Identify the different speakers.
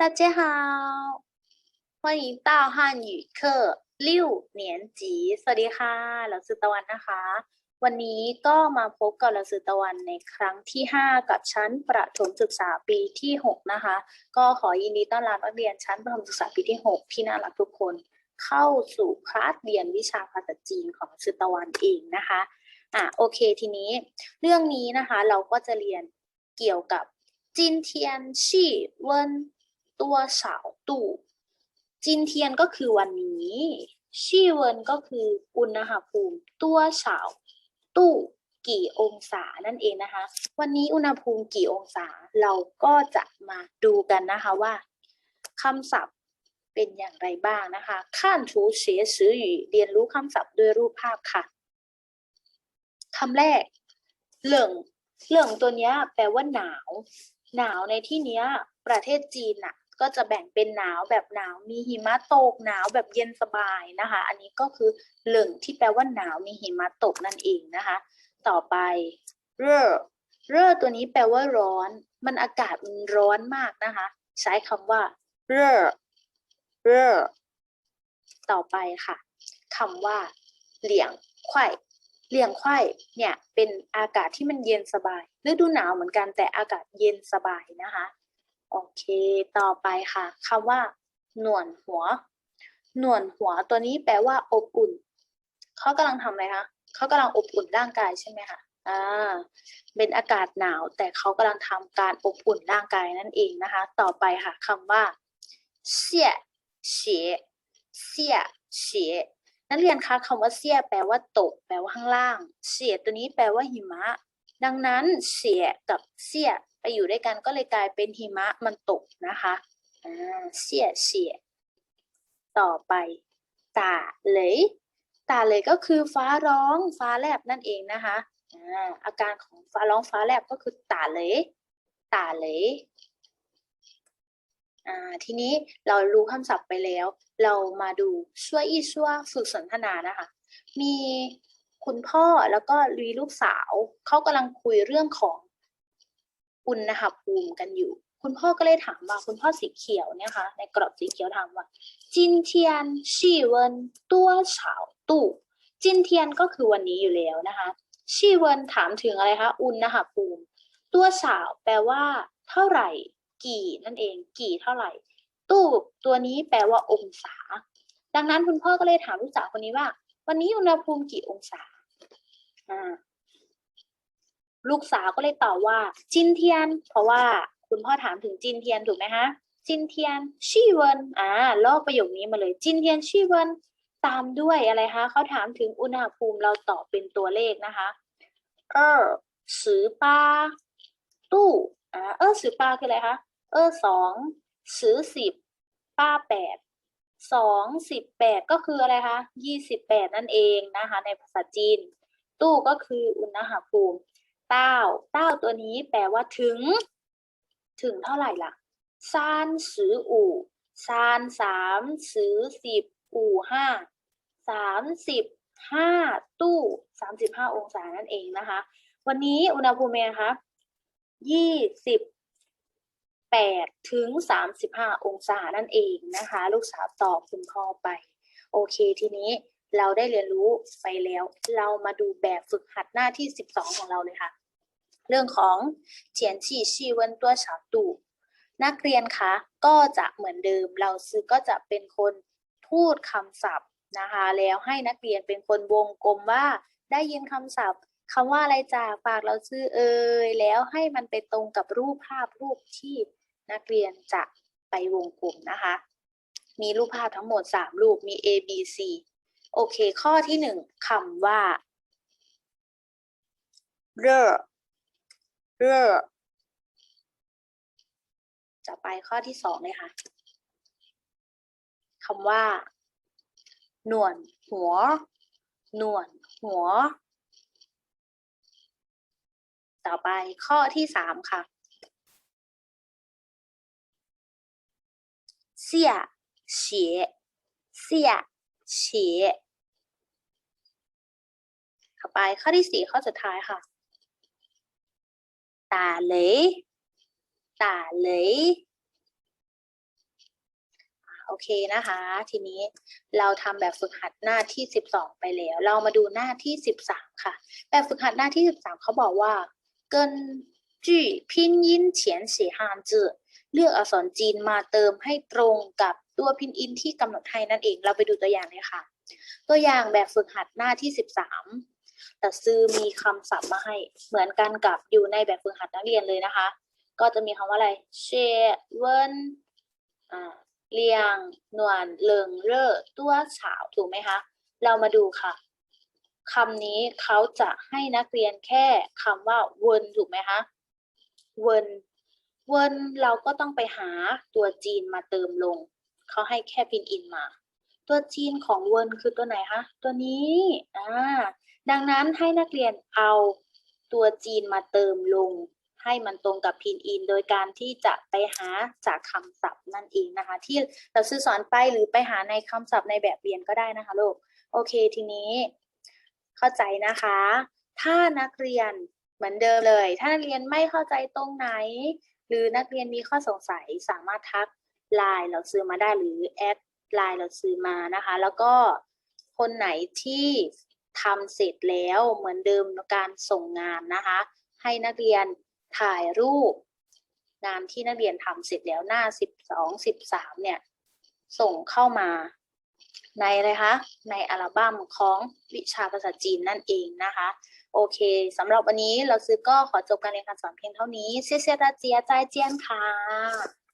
Speaker 1: 大家好，欢迎到汉语课六年级สวัสดีค่ะเราชื่อตะวันนะคะ วันนี้ก็มาพบกับเราชื่อตะวันในครั้งที่ 5 กับชั้นประถมศึกษาปีที่ 6 นะคะ ก็ขอยินดีต้อนรับนักเรียนชั้นประถมศึกษาปีที่ 6 ที่น่ารักทุกคน เข้าสู่คลาสเรียนวิชาภาษาจีนของชื่อตะวันเองนะคะ อ่ะโอเคทีนี้ เรื่องนี้นะคะเราก็จะเรียนเกี่ยวกับจินเทียนชี่เวิน ตัวเสาตู่จินเทียนก็คือวันนี้ชี่เวินก็คืออุณหภูมิ ตัวเสาตู่กี่องศานั่นเองนะคะ วันนี้อุณหภูมิกี่องศาเราก็จะมาดูกันนะคะว่าคำศัพท์เป็นอย่างไรบ้างนะคะขั้นถูเสียสือหยเรียนรู้คำศัพท์ด้วยรูปภาพค่ะคำแรกเหลิงเหลิงตัวนี้แปลว่าหนาว หนาวในที่นี้ประเทศจีนน่ะ ก็จะแบ่งเป็นหนาวแบบหนาว มีหิมะตกหนาวแบบเย็นสบายนะคะ อันนี้ก็คือเหลิงที่แปลว่าหนาวมีหิมะตกนั่นเองนะคะ ต่อไปเร่อเร่อตัวนี้แปลว่าร้อน มันอากาศมันร้อนมากนะคะ ใช้คำว่าเร่อเร่อต่อไปค่ะคำว่าเหลียงไข่เลี่ยงไข่เนี่ยเป็นอากาศที่มันเย็นสบายฤดูหนาวเหมือนกันแต่อากาศเย็นสบายนะคะ โอเค ต่อไปค่ะคำว่า หน่วนหัว หน่วนหัวตัวนี้แปลว่า อบอุ่น เขากำลังทำอะไรคะเขากำลังอบอุ่นร่างกายใช่ไหมคะอ่า เป็นอากาศหนาว แต่เขากำลังทำการอบอุ่นร่างกายนั่นเองนะคะ ต่อไปค่ะคำว่าเสียเฉียเสียเฉียนักเรียนคะคำว่าเสียแปลว่าตก แปลว่าข้างล่าง เสียตัวนี้แปลว่าหิมะ ดังนั้นเสียกับเสียไปอยู่ด้วยกันก็เลยกลายเป็นหิมะมันตกนะคะเสียเสียต่อไปตาเลยตาเลยก็คือฟ้าร้องฟ้าแลบนั่นเองนะคะอาการของฟ้าร้องฟ้าแลบก็คือตาเลยตาเลยทีนี้เรารู้คำศัพท์ไปแล้ว เรามาดูช่วยอีช่วยฝึกสนทนานะคะ มี คุณพ่อแล้วก็ลีลูกสาว เขากำลังคุยเรื่องของอุณหภูมิกันอยู่ คุณพ่อก็เลยถามว่าคุณพ่อสีเขียวเนี่ยค่ะในกรอบสีเขียวถามว่าจินเทียนชี่เวินตัวเฉาตู่จินเทียนก็คือวันนี้อยู่แล้วนะคะชี่เวินถามถึงอะไรคะอุณหภูมิ ตัวเฉาแปลว่า เท่าไหร่ กี่นั่นเอง กี่เท่าไหร่ ตู้ตัวนี้แปลว่าองศา ดังนั้นคุณพ่อก็เลยถามลูกสาวคนนี้ว่า วันนี้อุณหภูมิกี่องศา ลูกสาวก็เลยตอบว่า จินเทียน เพราะว่าคุณพ่อถามถึงจินเทียนถูกไหมคะจินเทียนชี่เวินอ่าลอกประโยคนี้มาเลย จินเทียนชี่เวินตามด้วยอะไรคะเขาถามถึงอุณหภูมิเราตอบเป็นตัวเลขนะคะเออสือป้าตู้อ่าเออสือป้าคืออะไรคะเออสองสือสิบป้าแปดสองสิบแปดก็คืออะไรคะยี่สิบแปดนั่นเองนะคะ ในภาษาจีน ตู้ก็คืออุณหภูมิเต้าเต้าตัวนี้แปลว่าถึง ถึงเท่าไหร่ล่ะซานสืออู่ซานสามสือสิบอู่ห้าสามสิบห้าตู้สามสิบห้าองศานั่นเองนะคะ วันนี้อุณหภูมินไงคะยี่สิบ8ถึง35องศานั่นเองนะคะ ลูกสาวตอบคุณพ่อไป โอเคทีนี้ เราได้เรียนรู้ไปแล้ว เรามาดูแบบฝึกหัดหน้าที่ 12 ของเราเลยค่ะ เรื่องของเฉียนฉี่ชีเวนตัวฉาตูนักเรียนคะก็จะเหมือนเดิม เราซื้อก็จะเป็นคนพูดคำศัพท์นะคะ แล้วให้นักเรียนเป็นคนวงกลมว่าได้ยินคำศัพท์คำว่าอะไรจากปากเราชื่อเอ่ยแล้วให้มันไปตรงกับรูปภาพรูปที่นักเรียนจะไปวงกลมนะคะ มีรูปภาพทั้งหมด 3 รูปมี A B C โอเค ข้อที่หนึ่งคำว่าเร่อเร่อจะไปข้อที่สองเลยค่ะคำว่า หนวดหัว หนวดหัว ต่อไปข้อที่สามค่ะ เสียเฉียเสียเฉีย ไปข้อที่สี่ข้อสุดท้ายค่ะตาเลยตาเลยโอเคนะคะ ทีนี้เราทำแบบฝึกหัดหน้าที่ 12 ไปแล้ว เรามาดูหน้าที่ 13 ค่ะ แบบฝึกหัดหน้าที่ 13 เขาบอกว่าเกินจื่อพินยินเฉียนเสียฮานจือเลือกอักษรจีนมาเติมให้ตรงกับตัวพินอินที่กำหนดให้นั่นเอง เราไปดูตัวอย่างเลยค่ะ ตัวอย่างแบบฝึกหัดหน้าที่ 13 แต่ซื้อมีคำศัพท์มาให้เหมือนกันกับอยู่ในแบบฝึกหัดนักเรียนเลยนะคะ ก็จะมีคำว่าอะไรเชเวนอ่าเลียงนวนเลิงเร่อตัวฉาวถูกไหมคะ เรามาดูค่ะคำนี้เขาจะให้นักเรียนแค่คำว่าเวนถูกไหมคะเวนเวนเราก็ต้องไปหาตัวจีนมาเติมลง เขาให้แค่พินอินมา ตัวจีนของเวิร์นคือตัวไหนคะ ตัวนี้อ่าดังนั้นให้นักเรียนเอาตัวจีนมาเติมลง ให้มันตรงกับพินอิน โดยการที่จะไปหาจากคำศัพท์นั่นเองนะคะ ที่เราซื้อสอนไปหรือไปหาในคำศัพท์ในแบบเรียนก็ได้นะคะลูกโอเคทีนี้ เข้าใจนะคะ ถ้านักเรียนเหมือนเดิมเลย ถ้านักเรียนไม่เข้าใจตรงไหน หรือนักเรียนมีข้อสงสัยสามารถทักไลน์เราซื้อมาได้หรือแอด ลน์เราซื้อมานะคะ แล้วก็คนไหนที่ทำเสร็จแล้วเหมือนเดิมการส่งงานนะคะ ให้นักเรียนถ่ายรูป งานที่นักเรียนทำเสร็จแล้วหน้าสิบสองสิบสามเนี่ย ส่งเข้ามาในอะไรคะ ในอัลบั้มของวิชาภาษาจีนนั่นเองนะคะ โอเคสำหรับวันนี้เราซื้อก็ขอจบการเรียนการสอนเพียงเท่านี้เสียเสียตาเจียใจเจียนค่ะ